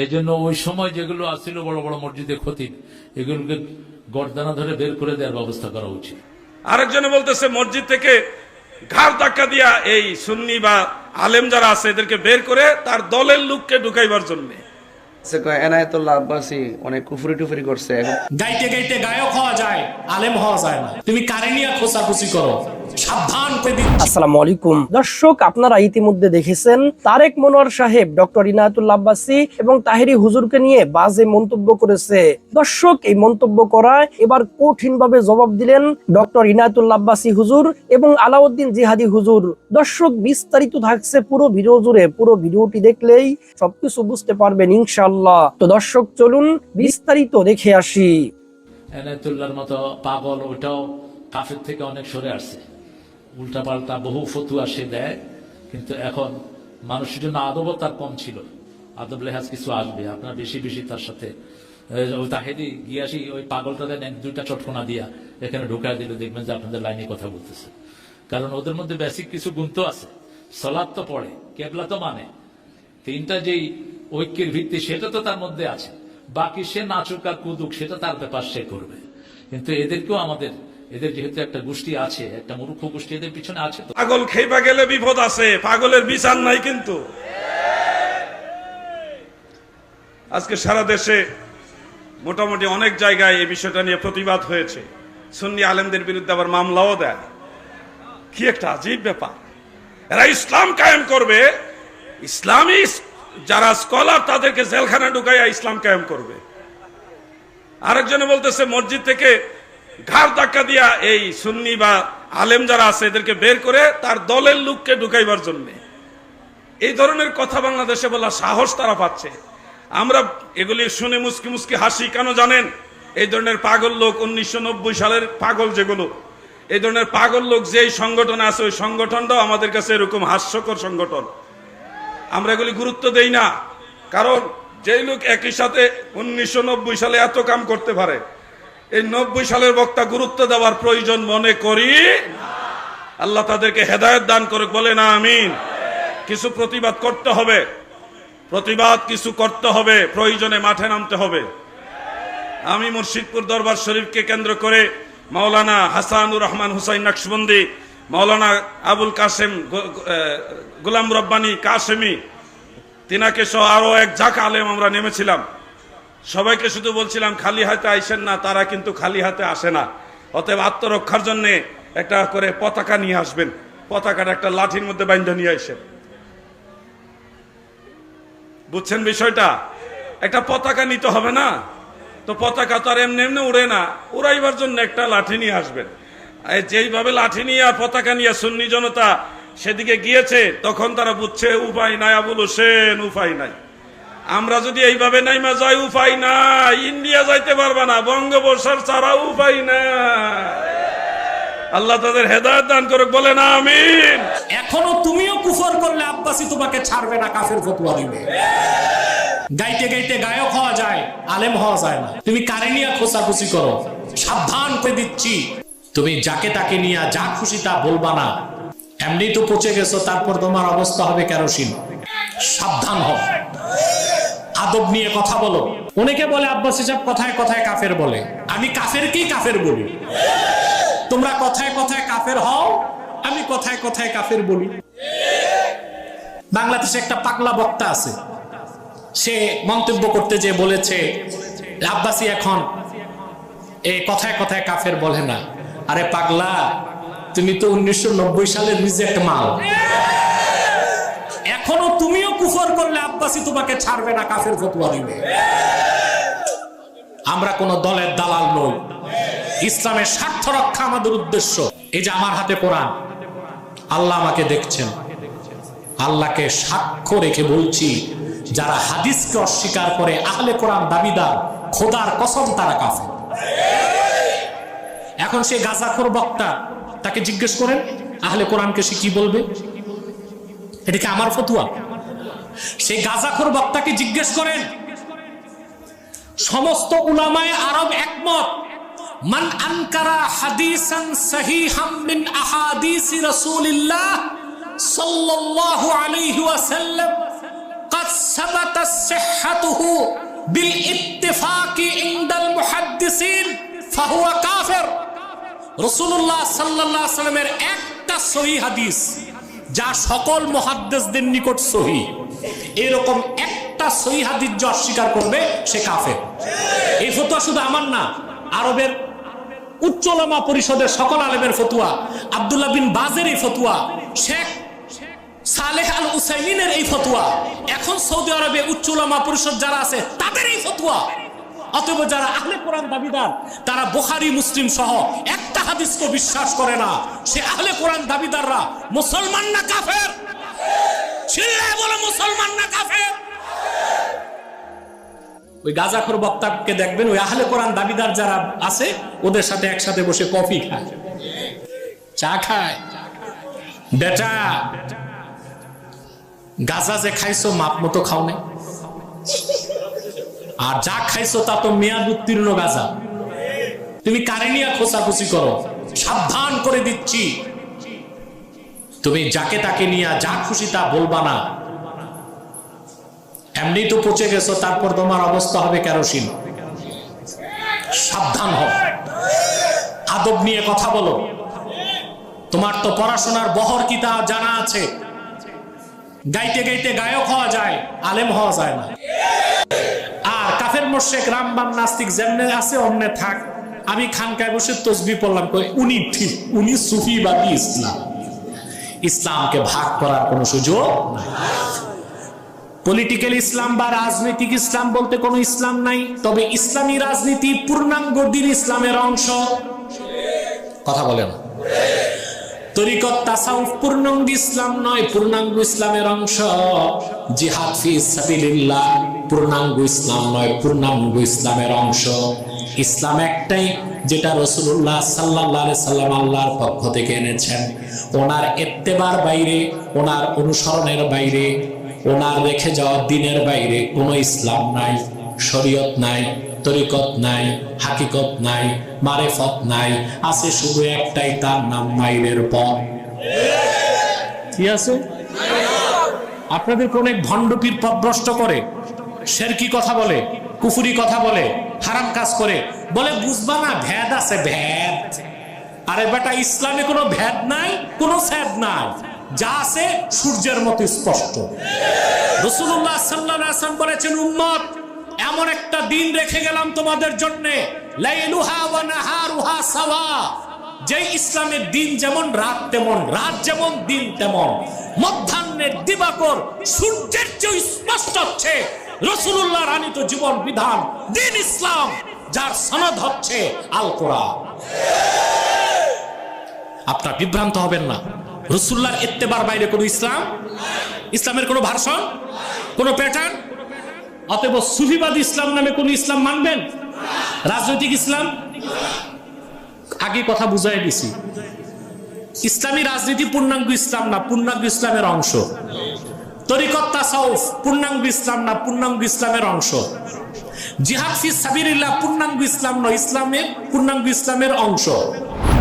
এই জন্য ওই সময় যেগুলো আসছিল বড় বড় মসজিদে ক্ষতি এগুলোকে গর্দানা ধরে বের করে দেওয়ার ব্যবস্থা করা উচিত। আরেকজনে বলতেছে মসজিদ থেকে ঘাড় ধাক্কা দিয়া এই সুন্নি বা আলেম যারা আছে এদেরকে বের করে তার দলের লোককে ঢুকাইবার জন্য। এনায়তুল্লাহ আব্বাসী অনেক কুফুরি টুফুরি করছে। গাইতে গাইতে গায়ক হওয়া যায় আলেম হওয়া যায় না। তুমি কারে নিয়ে খোঁচাখুচি করো? সাবধান আসসালামু আলাইকুম। দর্শক আপনারা ইতিমধ্যে দেখেছেন তারেক মনোয়ার সাহেব ডক্টর ইনায়তুল্লাহ আব্বাসী এবং তাহেরি হুজুরকে নিয়ে বাজে মন্তব্য করেছে। দর্শক এই মন্তব্য করায় এবার কঠিন ভাবে জবাব দিলেন ডক্টর ইনায়তুল্লাহ আব্বাসী হুজুর এবং আলাউদ্দিন জিহাদি হুজুর। দর্শক বিস্তারিত থাকছে পুরো ভিডিও জুড়ে। পুরো ভিডিওটি দেখলেই সবকিছু বুঝতে পারবেন ইনশাআল্লাহ। তো দর্শক চলুন বিস্তারিত দেখে আসি। এনায়তুল্লাহর মতো পাগল ওটাও কাফের থেকে অনেক সরে আসছে। উল্টাপাল্টা বহু ফতুয়া সে দেয়, কিন্তু এখন মানুষের জন্য আদবও তার কম ছিল। আদব লেহাজ কিছু আসবে, আপনার বেশি বেশি তার সাথে। ওই তাহেদি গিয়াসি ওই পাগলটা দেন এক, দুইটা চটকোনা দিয়া, এখানে ঢুকায় দিলে দেখবেন যে আপনাদের লাইনে কথা বলতেছে। কারণ ওদের মধ্যে বেসিক কিছু গুণ তো আছে। সলাদ তো পড়ে, কেবলা তো মানে। তিনটা যেই ঐক্যের ভিত্তি, সেটা তো তার মধ্যে আছে। বাকি সে নাচুক আর কুদুক, সেটা তার ব্যাপার সে করবে। কিন্তু এদেরকেও আমাদের এদের যেহেতু একটা গোষ্ঠী আছে, একটা মূর্খ গোষ্ঠী এদের পিছনে আছে পাগল খেইবা গেলে বিপদ আছে, পাগলের বিচার নাই কিন্তু। আজকে সারা দেশে মোটামুটি অনেক জায়গায় এই বিষয়টা নিয়ে প্রতিবাদ হয়েছে। সুন্নি আলেমদের বিরুদ্ধে আবার মামলাও দেয়। কি একটা আজীব ব্যাপার। এরা ইসলাম কায়েম করবে, ইসলামী যারা স্কলার তাদেরকে জেলখানা ঢুকাইয়া ইসলাম কায়েম করবে। আরেকজনে বলতেছে, মসজিদ থেকে ঘাড় ধাক্কা দিয়া এই সুন্নি বা আলেম যারা আছে এদেরকে বের করে তার দলের লোককে ঢুকাইবার জন্য। এই ধরনের কথা বাংলাদেশে বলা সাহস তারা পাচ্ছে। আমরা এগুলি শুনে মুসকি মুসকি হাসি, কেন জানেন? এই ধরনের পাগল লোক উনিশশো নব্বই সালের পাগল যেগুলো, এই ধরনের পাগল লোক যেই সংগঠনে আছে, ওই সংগঠনটাও আমাদের কাছে এরকম হাস্যকর সংগঠন। আমরা এগুলি গুরুত্ব দেই না, কারণ যেই লোক একই সাথে উনিশশো নব্বই সালে এত কাম করতে পারে এই নব্বই সালের বক্তা গুরুত্ব দেওয়ার প্রয়োজন মনে করি আল্লাহ তাদেরকে হেদায়ত দান করে বলে না আমিন। কিছু প্রতিবাদ করতে হবে। প্রতিবাদ কিছু করতে হবে। প্রয়োজনে মাঠে নামতে হবে। আমি মুর্শিদপুর দরবার শরীফকে কেন্দ্র করে মাওলানা হাসানুর রহমান হুসাইন নকশবন্দি, মাওলানা আবুল কাসেম গোলাম রব্বানি কাসেমি তিনাকে সহ আরও এক ঝাঁক আলেম আমরা নেমেছিলাম। সবাইকে শুধু বলছিলাম, খালি হাতে আইসেন না, তারা কিন্তু খালি হাতে আসে না। অতএব আত্মরক্ষার জন্য একটা করে পতাকা নিয়ে আসবেন। পতাকাটা একটা লাঠির মধ্যে বাইন্ধে নিয়ে আসেন। বুঝছেন বিষয়টা? একটা পতাকা নিতে হবে না? তো পতাকা তো আর এমনি এমনি উড়ে না। উড়াইবার জন্য একটা লাঠি নিয়ে আসবেন। যেইভাবে লাঠি নিয়ে আর পতাকা নিয়ে সুন্নি জনতা সেদিকে গিয়েছে, তখন তারা বুঝছে, উপায় নাই, আবুল হোসেন, উপায় নাই। আমরা যদি এইভাবে নাইমা যাই উপায় না ইন্ডিয়া যাইতে পারবা না বঙ্গোপসার ছাড়া উপায় না আল্লাহ তাদের হেদায়ত দান করুক বলে না আমিন। এখনও তুমিও কুফর করলে আব্বাসী তোমাকে ছাড়বে না, কাফের ফতুয়া দিবে। গাইতে গাইতে গায়ক হওয়া যায়, আলেম হওয়া যায় না। তুমি কারে খোঁচাখুচি করো? সাবধান করে দিচ্ছি। তুমি যাকে তাকে নিয়ে যা খুশি তা বলবা না। এমনি তো পচে গেছো, তারপর তোমার অবস্থা হবে কেরোসিন। সাবধান হও। আদব নিয়ে কথা বলো। অনেকে বলে, আব্বাস হিসাব কথায় কথায় কাফের বলে। আমি কাফেরকেই কাফের বলি। তোমরা কথায় কথায় কাফের হও, আমি কথায় কথায় কাফের বলি। বাংলাদেশে একটা পাগলা বক্তা আছে। সে মন্তব্য করতে যে বলেছে, আব্বাসী এখন এই কথায় কথায় কাফের বলে না। আরে পাগলা, তুমি তো উনিশশো নব্বই সালের রিজেক্ট মাল। এখনও তুমিও কুফর করলে আব্বাসী তোমাকে ছাড়বে না, কাফের ফতুয়া দিবে। আমরা কোন দলের দালাল নই। ইসলামের স্বার্থ রক্ষা আমাদের উদ্দেশ্য। এই যে আমার হাতে কোরআন। আল্লাহ আমাকে দেখছেন। আল্লাহকে সাক্ষ্য রেখে বলছি, যারা হাদিসকে অস্বীকার করে আহলে কোরআন দাবিদার, খোদার কসম তারা কাফে এখন সে গাজাখোর বক্তা, তাকে জিজ্ঞেস করেন, আহলে কোরআনকে সে কি বলবে? এটা কি আমার ফতুয়া সেই গাজাখোর বক্তাকে জিজ্ঞেস করেন সমস্ত উলামায়ে আরব একমত মান আনকারা হাদিসান সহিহাম মিন আহাদিসি রাসূলিল্লাহ সাল্লাল্লাহু আলাইহি ওয়াসাল্লাম قد ثبت صحته بالاتفاق عند المحدثين فهو كافر রসুল্লাহ সাল্লাহ সাল্লামের একটা সহি হাদিস যা সকল মহাদ্দেশদের নিকট সহি। এরকম একটা সহি হাদিস যে অস্বীকার করবে, সে কাফের। এই ফতোয়া শুধু আমার না, আরবের উচ্চলমা পরিষদের সকল আলেমের ফতুয়া, আব্দুল্লাহ বিন বাজের এই ফতুয়া, শেখ সালেহ আল উসাইমিনের এই ফতুয়া, এখন সৌদি আরবে উচ্চলমা পরিষদ যারা আছে, তাদের এই ফতুয়া। অতএব যারা আহলে কোরআন দাবিদার, তারা বুখারী, মুসলিম সহ একটা হাদিসকে বিশ্বাস করে না। সে আহলে কোরআন দাবিদাররা মুসলমান না কাফের? চিল্লায় বলে, মুসলমান না কাফের? ওই গাজাখোর বক্তাকে দেখবেন, ওই আহলে কোরআন দাবিদার যারা আছে, ওদের সাথে একসাথে বসে কফি খায়। চা খায়। বেটা, গাজা যে খাইছো, মাপ মতো খাও নাই। আর যা খাইছো তা তো মেয়াদ উত্তীর্ণ গাজা। তুমি কারে নিয়ে খোঁচাখুচি করো? সাবধান করে দিচ্ছি। তুমি যাকে তাকে নিয়ে যা খুশি তা বলবা না। এমনি তো পচে গেছো, তারপর তোমার অবস্থা হবে কেরোসিন। সাবধান হও। আদব নিয়ে কথা বলো। তোমার তো পড়াশোনার বহর কি তা জানা আছে? গাইতে গাইতে গায়ক হওয়া যায়, আলেম হওয়া যায় না। মোশেক রামবাম নাস্তিক যেমনে আছে, অমনে থাক। আমি খানকায় বসে তসবি পড়লাম উনি ঠিক, উনি সুফিবাদী ইসলাম? ইসলামকে ভাগ করার কোনো সুযোগ পলিটিক্যাল ইসলাম বা রাজনৈতিক ইসলাম বলতে কোনো ইসলাম নাই, তবে ইসলামী রাজনীতি পূর্ণাঙ্গ দিন ইসলামের অংশ। কথা বলে না তরিকত তাসাউফ পূর্ণাঙ্গ ইসলাম নয়, পূর্ণাঙ্গ ইসলামের অংশ। জিহাদ ফি সাবিলিল্লাহ। পূর্ণাঙ্গ ইসলাম নয়, পূর্ণাঙ্গ ইসলামের অংশ। ইসলাম একটাই যেটা রসুল্লাহ সাল্লাহ সাল্লাম আল্লাহর পক্ষ থেকে এনেছেন। ওনার এত্তেবার বাইরে, ওনার অনুসরণের বাইরে, ওনার রেখে যাওয়া দিনের বাইরে কোনো ইসলাম নাই, শরীয়ত নাই, তরিকত নাই, হাকিকত নাই, মারেফত নাই, আছে শুধু একটাই তার নাম, মাইলের পথ। কি আছে? আপনাদের কোন এক ভণ্ডপীর পথভ্রষ্ট করে? শেরকি কথা বলে, কুফুরি কথা বলে, হারাম কাজ করে। বলে, বুঝবা না, ভেদ আছে, ভেদ। আরে বেটা, ইসলামে কোনো ভেদ নাই, কোনো স্যাদ নাই। যা আছে সূর্যের মতো স্পষ্ট। রসুল্লাহ সাল্লাহ আসলাম বলেছেন, উম্মত, এমন একটা দিন রেখে গেলাম তোমাদের জন্য। যে ইসলামের দিন যেমন রাত তেমন, রাত যেমন দিন তেমন। মধ্যাহ্নের দিবাকর সূর্যের চেয়ে স্পষ্ট হচ্ছে রসুল্লাহ রানিত জীবন বিধান, দিন ইসলাম, যার সনদ হচ্ছে আল কোরআন আপনার বিভ্রান্ত হবেন না। রসুল্লাহর এত্তেবার বাইরে কোনো ইসলাম? ইসলামের কোনো ভার্সন? কোনো প্যাটার্ন? অতএব সুফিবাদ ইসলাম নামে কোন ইসলাম মানবেন? রাজনৈতিক ইসলাম? আগে কথা বুঝাই দিছি। ইসলামী রাজনীতি পূর্ণাঙ্গ ইসলাম না, পূর্ণাঙ্গ ইসলামের অংশ। তরিকত তাসাউফ পূর্ণাঙ্গ ইসলাম না পূর্ণাঙ্গ ইসলামের অংশ। জিহাদ ফি পূর্ণাঙ্গ ইসলাম ইসলামের পূর্ণাঙ্গ ইসলামের অংশ।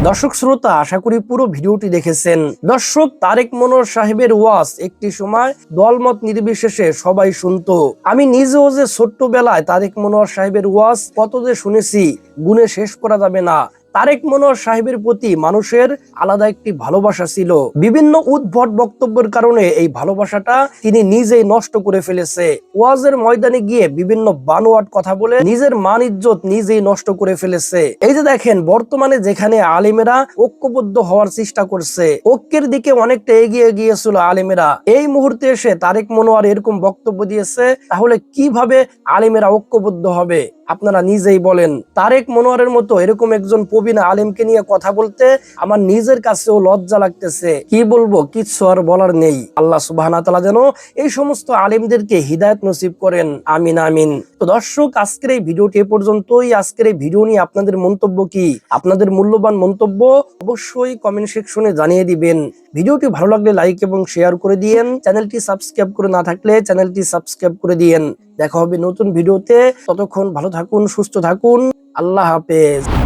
দর্শক শ্রোতা, আশা করি পুরো ভিডিওটি দেখেছেন। দর্শক, তারেক মনোর সাহেবের ওয়াজ একটি সময় দলমত নির্বিশেষে সবাই শুনতো। আমি নিজেও যে ছোট্টবেলায় তারেক মনোয়ার সাহেবের ওয়াজ কত যে শুনেছি, গুণে শেষ করা যাবে না। তারেক মনোয়ার সাহেবের প্রতি মানুষের আলাদা একটি ভালোবাসা ছিল। বিভিন্ন উদ্ভট বক্তব্যের কারণে এই ভালোবাসাটা তিনি নিজেই নষ্ট করে ফেলেছে। ওয়াজের ময়দানে গিয়ে বিভিন্ন বানোয়াট কথা বলে নিজের মান ইজ্জত নিজেই নষ্ট করে ফেলেছে। এই যে দেখেন, বর্তমানে যেখানে আলিমেরা ঐক্যবদ্ধ হওয়ার চেষ্টা করছে, ঐক্যের দিকে অনেকটা এগিয়ে গিয়েছিল আলিমেরা। এই মুহূর্তে এসে তারেক মনোয়ার এরকম বক্তব্য দিয়েছে, তাহলে কীভাবে আলিমেরা ঐক্যবদ্ধ হবে? আপনারা নিজেই বলেন। তারেক মনোয়ারের মতো এরকম একজন প্রবীণ আলেমকে নিয়ে কথা বলতে আমার নিজের কাছেও লজ্জা লাগতেছে। কি বলব? কিচ্ছু আর বলার নেই। আল্লাহ সুবাহ যেন এই সমস্ত আলেমদেরকে হৃদায়ত নসিব করেন। আমিন আমিন। তো দর্শক, আজকের এই ভিডিওটি এ পর্যন্তই। আজকের এই ভিডিও নিয়ে আপনাদের মন্তব্য কি? আপনাদের মূল্যবান মন্তব্য অবশ্যই কমেন্ট সেকশনে জানিয়ে দিবেন। ভিডিওটি ভালো লাগলে লাইক এবং শেয়ার করে দিয়েন। চ্যানেলটি সাবস্ক্রাইব করে না থাকলে চ্যানেলটি সাবস্ক্রাইব করে দিয়েন। দেখা হবে নতুন ভিডিওতে। ততক্ষণ ভালো থাকুন সুস্থ থাকুন। আল্লাহ হাফেজ।